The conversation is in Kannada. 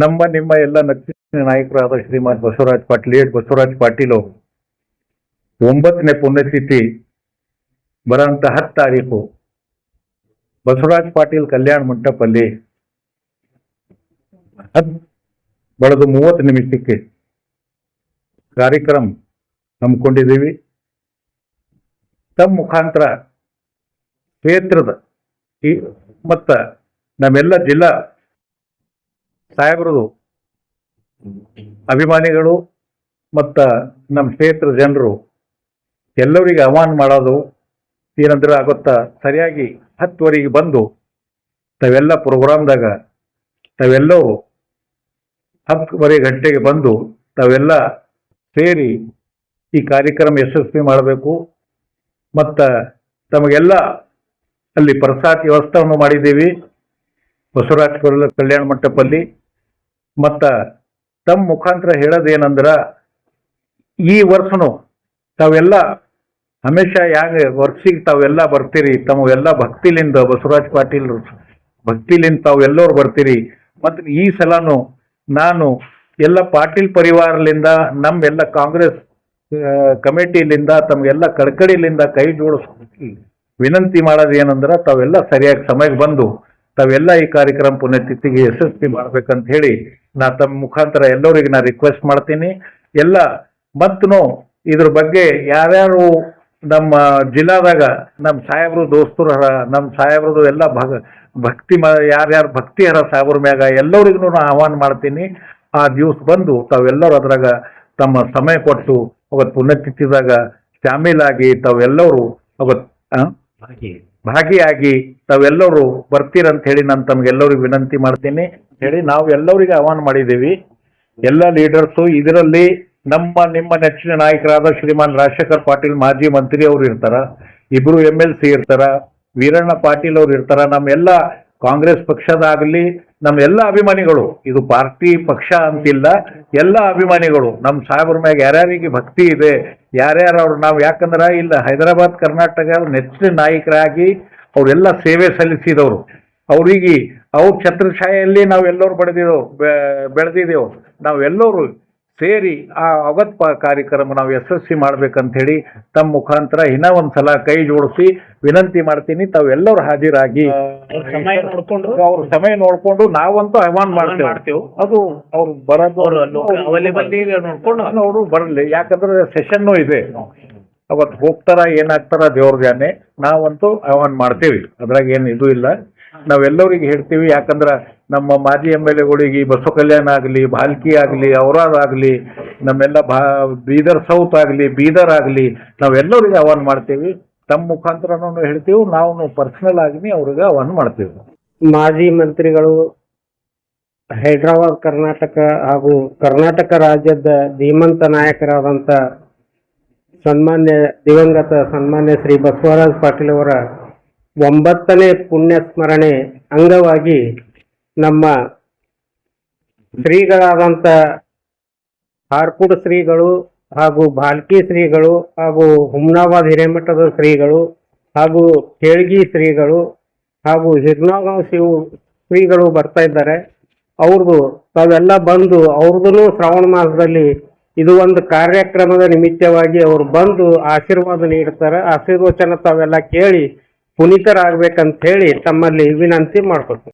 ನಮ್ಮ ನಿಮ್ಮ ಎಲ್ಲ ನಕ್ಷತ್ರ ನಾಯಕರಾದ ಶ್ರೀಮಾನ್ ಬಸವರಾಜ್ ಪಾಟೀಲ್ ಏಟ್ ಬಸವರಾಜ್ ಪಾಟೀಲ್, ಒಂಬತ್ತನೇ ಪುಣ್ಯತಿಥಿ ಬರೋಂಥ ಹತ್ತು ತಾರೀಕು ಬಸವರಾಜ್ ಪಾಟೀಲ್ ಕಲ್ಯಾಣ ಮಂಟಪಲ್ಲಿ ಹತ್ ಬಳೆದು ಮೂವತ್ತು ನಿಮಿಷಕ್ಕೆ ಕಾರ್ಯಕ್ರಮ ಹಮ್ಮಿಕೊಂಡಿದ್ದೀವಿ. ತಮ್ಮ ಮುಖಾಂತರ ಕ್ಷೇತ್ರದ ಈ ಮತ್ತ ನಮ್ಮೆಲ್ಲ ಜಿಲ್ಲಾ ಸಾಹೇಬರದು ಅಭಿಮಾನಿಗಳು ಮತ್ತು ನಮ್ಮ ಕ್ಷೇತ್ರ ಜನರು ಎಲ್ಲರಿಗೆ ಆಹ್ವಾನ ಮಾಡೋದು ಏನಂದ್ರೆ ಆಗುತ್ತಾ? ಸರಿಯಾಗಿ ಹತ್ತುವರೆಗೆ ಬಂದು ತಾವೆಲ್ಲ ಪ್ರೋಗ್ರಾಮ್ದಾಗ ತಾವೆಲ್ಲವೂ ಹತ್ತುವರೆ ಗಂಟೆಗೆ ಬಂದು ತಾವೆಲ್ಲ ಸೇರಿ ಈ ಕಾರ್ಯಕ್ರಮ ಯಶಸ್ವಿ ಮಾಡಬೇಕು. ಮತ್ತು ತಮಗೆಲ್ಲ ಅಲ್ಲಿ ಪ್ರಸಾದ ವ್ಯವಸ್ಥೆಯನ್ನು ಮಾಡಿದ್ದೀವಿ. ಬಸವರಾಜ್ ಕಲ್- ಕಲ್ಯಾಣ ಮಂಟಪಲ್ಲಿ. ಮತ್ತು ತಮ್ಮ ಮುಖಾಂತರ ಹೇಳೋದೇನಂದ್ರ, ಈ ವರ್ಷನು ತಾವೆಲ್ಲ ಹಮೇಶ ಯಾಗ ವರ್ಷಿಗೆ ತಾವೆಲ್ಲ ಬರ್ತೀರಿ ತಮಗೆಲ್ಲ ಭಕ್ತಿಲಿಂದ, ಬಸವರಾಜ್ ಪಾಟೀಲ್ ಭಕ್ತಿಲಿಂದ ತಾವೆಲ್ಲರೂ ಬರ್ತೀರಿ. ಮತ್ತು ಈ ಸಲನು ನಾನು ಎಲ್ಲ ಪಾಟೀಲ್ ಪರಿವಾರಲಿಂದ ನಮ್ಮೆಲ್ಲ ಕಾಂಗ್ರೆಸ್ ಕಮಿಟಿಲಿಂದ ತಮಗೆಲ್ಲ ಕಡ್ಕಡಿಲಿಂದ ಕೈ ಜೋಡಿಸ್ ವಿನಂತಿ ಮಾಡೋದು ಏನಂದ್ರೆ ತಾವೆಲ್ಲ ಸರಿಯಾಗಿ ಸಮಯಕ್ಕೆ ಬಂದು ತಾವೆಲ್ಲ ಈ ಕಾರ್ಯಕ್ರಮ ಪುಣ್ಯತಿಥಿಗೆ ಯಶಸ್ವಿ ಮಾಡ್ಬೇಕಂತ ಹೇಳಿ ನಾ ತಮ್ಮ ಮುಖಾಂತರ ಎಲ್ಲರಿಗೆ ನಾ ರಿಕ್ವೆಸ್ಟ್ ಮಾಡ್ತೀನಿ. ಎಲ್ಲ ಮತ್ತೂ ಇದ್ರ ಬಗ್ಗೆ ಯಾರ್ಯಾರು ನಮ್ಮ ಜಿಲ್ಲಾದಾಗ ನಮ್ಮ ಸಾಹೇಬ್ರು, ದೋಸ್ತರು ಹರ ನಮ್ಮ ಸಾಹೇಬ್ರದ್ದು ಎಲ್ಲ ಭಗ, ಭಕ್ತಿ ಮ, ಯಾರ್ಯಾರು ಭಕ್ತಿ ಹರ ಸಾಹೇಬ್ರ ಮ್ಯಾಗ ಎಲ್ಲರಿಗೂ ನಾ ಆಹ್ವಾನ ಮಾಡ್ತೀನಿ. ಆ ದಿವಸ ಬಂದು ತಾವೆಲ್ಲರೂ ಅದ್ರಾಗ ತಮ್ಮ ಸಮಯ ಕೊಟ್ಟು ಅವತ್ತು ಪುಣ್ಯತಿಥಿದಾಗ ಶಾಮೀಲಾಗಿ ತಾವೆಲ್ಲರೂ ಅವತ್ತು? ಭಾಗಿಯಾಗಿ ತಾವೆಲ್ಲರೂ ಬರ್ತೀರಂತ ಹೇಳಿ ನಾನು ತಮಗೆಲ್ಲರಿಗೂ ವಿನಂತಿ ಮಾಡ್ತೀನಿ. ಹೇಳಿ ನಾವು ಎಲ್ಲರಿಗೆ ಆಹ್ವಾನ ಮಾಡಿದ್ದೀವಿ. ಎಲ್ಲ ಲೀಡರ್ಸು, ಇದರಲ್ಲಿ ನಮ್ಮ, ನಿಮ್ಮ ನೆಚ್ಚಿನ ನಾಯಕರಾದ ಶ್ರೀಮಾನ್ ರಾಜಶೇಖರ್ ಪಾಟೀಲ್ ಮಾಜಿ ಮಂತ್ರಿ ಅವರು ಇರ್ತಾರ, ಇಬ್ರು ಎಂ ಎಲ್ ಸಿ ಇರ್ತಾರ, ವೀರಣ್ಣ ಪಾಟೀಲ್ ಅವ್ರು ಇರ್ತಾರ ನಮ್ಮೆಲ್ಲ ಕಾಂಗ್ರೆಸ್ ಪಕ್ಷದಾಗಲಿ ನಮ್ಮ ಎಲ್ಲ ಅಭಿಮಾನಿಗಳು, ಇದು ಪಾರ್ಟಿ ಪಕ್ಷ ಅಂತಿಲ್ಲ, ಎಲ್ಲ ಅಭಿಮಾನಿಗಳು, ನಮ್ಮ ಸಾಹೇಬ್ರ ಮ್ಯಾಗ ಯಾರ್ಯಾರಿಗೆ ಭಕ್ತಿ ಇದೆ ಯಾರ್ಯಾರು ಅವ್ರು? ನಾವು ಯಾಕಂದ್ರೆ ಇಲ್ಲ ಹೈದರಾಬಾದ್, ಕರ್ನಾಟಕ ನೆಚ್ಚಿನ ನಾಯಕರಾಗಿ ಅವರೆಲ್ಲ ಸೇವೆ ಸಲ್ಲಿಸಿದವರು. ಅವರಿಗೆ ಅವ್ರ ಛತ್ರಛಾಯೆಯಲ್ಲಿ ನಾವೆಲ್ಲರೂ ಬೆಳೆದಿದ್ದೆವು ಬೆಳೆದಿದ್ದೆವು ನಾವೆಲ್ಲರೂ ಸೇರಿ ಆ ಅವತ್ ಕಾರ್ಯಕ್ರಮ ನಾವು ಯಶಸ್ವಿ ಹೇಳಿ ತಮ್ಮ ಮುಖಾಂತರ ಇನ್ನೂ ಒಂದ್ಸಲ ಕೈ ಜೋಡಿಸಿ ವಿನಂತಿ ಮಾಡ್ತೀನಿ ತಾವೆಲ್ಲರೂ ಹಾಜರಾಗಿ. ಸಮಯ ನೋಡ್ಕೊಂಡು ಅವ್ರ ಸಮಯ ನೋಡ್ಕೊಂಡು ನಾವಂತೂ ಅಹ್ವಾನ್ ಮಾಡ್ತೇವೆ. ಅದು ಅವ್ರು ಬರೋದು ಅವ್ರು ಅವೈಲೇಬಲ್ ನೋಡ್ಕೊಂಡು ಅವರು ಬರಲಿ ಯಾಕಂದ್ರೆ ಸೆಷನ್ನು ಇದೆ. ಅವತ್ತು ಹೋಗ್ತಾರ ಏನಾಗ್ತಾರ ದೇವ್ರ ಜಾನೆ ನಾವಂತೂ ಆಹ್ವಾನ ಮಾಡ್ತೇವೆ. ಅದ್ರಾಗ ಏನು ಇದು ಇಲ್ಲ. ನಾವೆಲ್ಲರಿಗೆ ಹೇಳ್ತೀವಿ ಯಾಕಂದ್ರೆ ನಮ್ಮ ಮಾಜಿ ಎಂ ಎಲ್ ಎಗಳಿಗೆ ಬಸವ ಕಲ್ಯಾಣ ಆಗಲಿ ಭಾಲ್ಕಿ ಆಗಲಿ ಔರಾದ್ ಆಗಲಿ ನಮ್ಮೆಲ್ಲ ಬಾ ಬೀದರ್ ಸೌತ್ ಆಗಲಿ ಬೀದರ್ ಆಗಲಿ ನಾವೆಲ್ಲರಿಗೆ ಆಹ್ವಾನ ಮಾಡ್ತೀವಿ. ತಮ್ಮ ಮುಖಾಂತರನೂ ಹೇಳ್ತೀವಿ ನಾವು ಪರ್ಸನಲ್ ಆಗಿ ಅವ್ರಿಗೆ ಅವನ್ ಮಾಡ್ತೀವಿ. ಮಾಜಿ ಮಂತ್ರಿಗಳು ಹೈದ್ರಾಬಾದ್ ಕರ್ನಾಟಕ ಹಾಗೂ ಕರ್ನಾಟಕ ರಾಜ್ಯದ ಧೀಮಂತ ನಾಯಕರಾದಂಥ ಸನ್ಮಾನ್ಯ, ದಿವಂಗತ ಸನ್ಮಾನ್ಯ ಶ್ರೀ ಬಸವರಾಜ್ ಪಾಟೀಲ್ ಅವರ ಒಂಬತ್ತನೇ ಪುಣ್ಯ ಸ್ಮರಣೆ ಅಂಗವಾಗಿ ನಮ್ಮ ಶ್ರೀಗಳಾದಂಥ ಹಾರ್ಪುಡ್ ಶ್ರೀಗಳು ಹಾಗೂ ಭಾಲ್ಕಿ ಶ್ರೀಗಳು ಹಾಗೂ ಹುಮ್ನಾಬಾದ್ ಹಿರೇಮಠದ ಶ್ರೀಗಳು ಹಾಗೂ ಕೇಳ್ಗಿ ಶ್ರೀಗಳು ಹಾಗೂ ಹಿರ್ನಾಗಾಂವ್ ಶಿವ ಶ್ರೀಗಳು ಬರ್ತಾ ಇದ್ದಾರೆ. ಅವ್ರದ್ದು ತಾವೆಲ್ಲ ಬಂದು ಅವ್ರದ್ದು ಶ್ರಾವಣ ಮಾಸದಲ್ಲಿ ಇದು ಒಂದು ಕಾರ್ಯಕ್ರಮದ ನಿಮಿತ್ತವಾಗಿ ಅವರು ಬಂದು ಆಶೀರ್ವಾದ ನೀಡ್ತಾರೆ. ಆಶೀರ್ವಚನ ತಾವೆಲ್ಲ ಕೇಳಿ ಪುನೀತರಾಗಬೇಕಂತ ಹೇಳಿ ತಮ್ಮಲ್ಲಿ ವಿನಂತಿ ಮಾಡ್ಕೊತೀನಿ